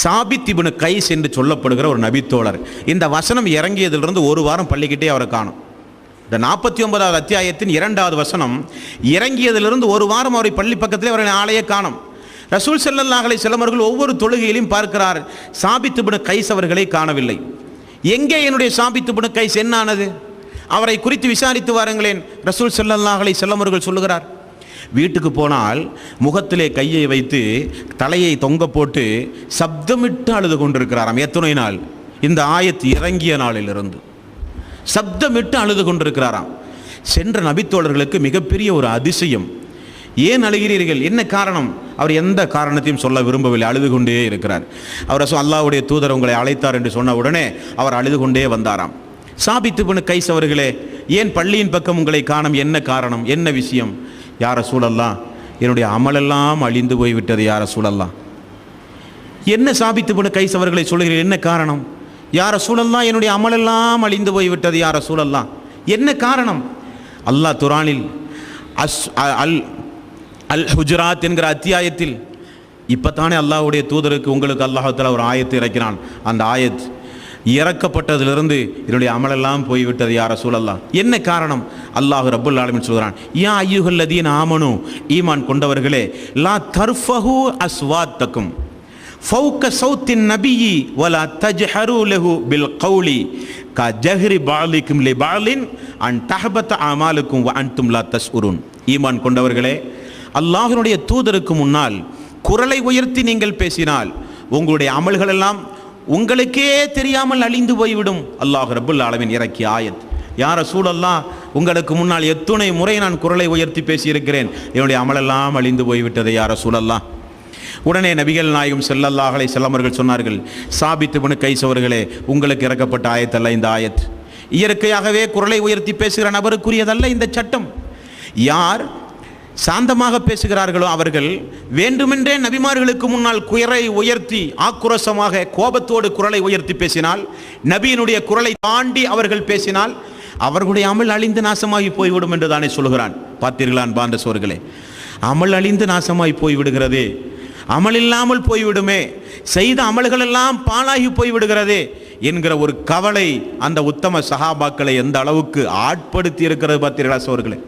சாபித் இப்னு கைஸ் என்று சொல்லப்படுகிற ஒரு நபித்தோழர். இந்த வசனம் இறங்கியதிலிருந்து ஒரு வாரம் பள்ளிக்கிட்டே அவரை காணும். இந்த நாற்பத்தி ஒன்பதாவது அத்தியாயத்தின் இரண்டாவது வசனம் இறங்கியதிலிருந்து ஒரு வாரம் அவரை பள்ளி பக்கத்திலே அவரை ஆளையே காணும். ரசூல் ஸல்லல்லாஹு அலைஹி ஒவ்வொரு தொழுகையிலும் பார்க்கிறார் சாபித்துபுன கைஸ் அவர்களை காணவில்லை. எங்கே என்னுடைய சாபித்துபுன கைஸ் என்னானது? அவரை குறித்து விசாரித்து வாருங்களேன் ரசூல் ஸல்லல்லாஹு அலைஹி சொல்லுகிறார். வீட்டுக்கு போனால் முகத்திலே கையை வைத்து தலையை தொங்க போட்டு சப்தமிட்டு அழுது கொண்டிருக்கிறாராம். எத்தனை நாள்? இந்த ஆயத்து இறங்கிய நாளிலிருந்து. சப்தமிட்டு அழுது கொண்டிருக்கிறாராம். சென்ற நபித்தோழர்களுக்கு மிகப்பெரிய ஒரு அதிசயம். ஏன் அழுகிறீர்கள்? என்ன காரணம்? அவர் எந்த காரணத்தையும் சொல்ல விரும்பவில்லை. அழுது கொண்டே இருக்கிறார். அவர் அல்லாவுடைய அல்லாஹ்வுடைய தூதர் உங்களை அழைத்தார் என்று சொன்ன உடனே அவர் அழுது கொண்டே வந்தாராம். சாபித்து பின் கைஸ் அவர்களே ஏன் பள்ளியின் பக்கம் உங்களை காணும்? என்ன காரணம்? என்ன விஷயம்? யார சூழல்லாம் என்னுடைய அமலெல்லாம் அழிந்து போய்விட்டது யார சூழல்லாம் என்ன சாபித்து பின் கைஸ் அவர்களை சொல்கிறீர்கள் என்ன காரணம்? யார சூழல்லாம் என்னுடைய அமலெல்லாம் அழிந்து போய்விட்டது யார சூழல்லாம் என்ன காரணம்? அல்லாஹ் துரானில் அஸ் அ- அல் அல் ஹுஜராத் என்கிற அத்தியாயத்தில் இப்பத்தானே அல்லாஹ்வுடைய தூதருக்கு உங்களுக்கு அல்லாஹத்தில் ஒரு ஆயத்தை இறக்கிறான் அந்த ஆயத் இறக்கப்பட்டதிலிருந்து இதனுடைய அமலெல்லாம் போய்விட்டது யார சூழல்லாம் என்ன காரணம்? அல்லாஹ் ரபுல் ஆலமின் சொல்கிறான் யா ஐயுகல்லதீன் ஆமனு ஈமான் கொண்டவர்களே லா தர்ஃபஹு அஸ்வாத்தக்கும். ஃபௌக சௌத்தின் நபியி வலா தஜ்ஹரு லஹு பில் கௌலி. க ஜஹ்ரி பாலிக்கும் லி பாலின் அன் தஹபத் அமாலுக்கும் வ அன்தும் லா தஸ் உருன் ஈமான் கொண்டவர்களே அல்லாஹினுடைய தூதருக்கு முன்னால் குரலை உயர்த்தி நீங்கள் பேசினால் உங்களுடைய அமல்களெல்லாம் உங்களுக்கே தெரியாமல் அழிந்து போய்விடும். அல்லாஹ் ரபுல் ஆலமின் இறக்கி ஆயத். யார சூழல்லாம் உங்களுக்கு முன்னால் எத்துணை முறை நான் குரலை உயர்த்தி பேசியிருக்கிறேன். என்னுடைய அமலெல்லாம் அழிந்து போய்விட்டது யார சூழல்லாம் உடனே நபிகள் நாயகம் செல்லல்லாஹலை செல்லமர்கள் சொன்னார்கள் சாபித்து பணு கைசவர்களே உங்களுக்கு இறக்கப்பட்ட ஆயத்தல்ல இந்த ஆயத். இயற்கையாகவே குரலை உயர்த்தி பேசுகிற நபருக்குரியதல்ல இந்த சட்டம். யார்? சாந்தமாக பேசுகிறார்களோ அவர்கள் வேண்டுமென்றே நபிமார்களுக்கு முன்னால் குயரை உயர்த்தி ஆக்ரோஷமாக கோபத்தோடு குரலை உயர்த்தி பேசினால் நபியினுடைய குரலை தாண்டி அவர்கள் பேசினால் அவர்களுடைய அமல் அழிந்து நாசமாகி போய்விடும் என்று தானே சொல்கிறான் பார்த்தீர்களான் பாண்ட சோர்களே அமல் அழிந்து நாசமாய் போய்விடுகிறது. அமல் இல்லாமல் போய்விடுமே. செய்த அமல்கள் எல்லாம் பாழாகி போய்விடுகிறது. என்கிற ஒரு கவலை அந்த உத்தம சஹாபாக்களை எந்த அளவுக்கு ஆட்படுத்தி இருக்கிறது பார்த்தீர்களா சோர்களே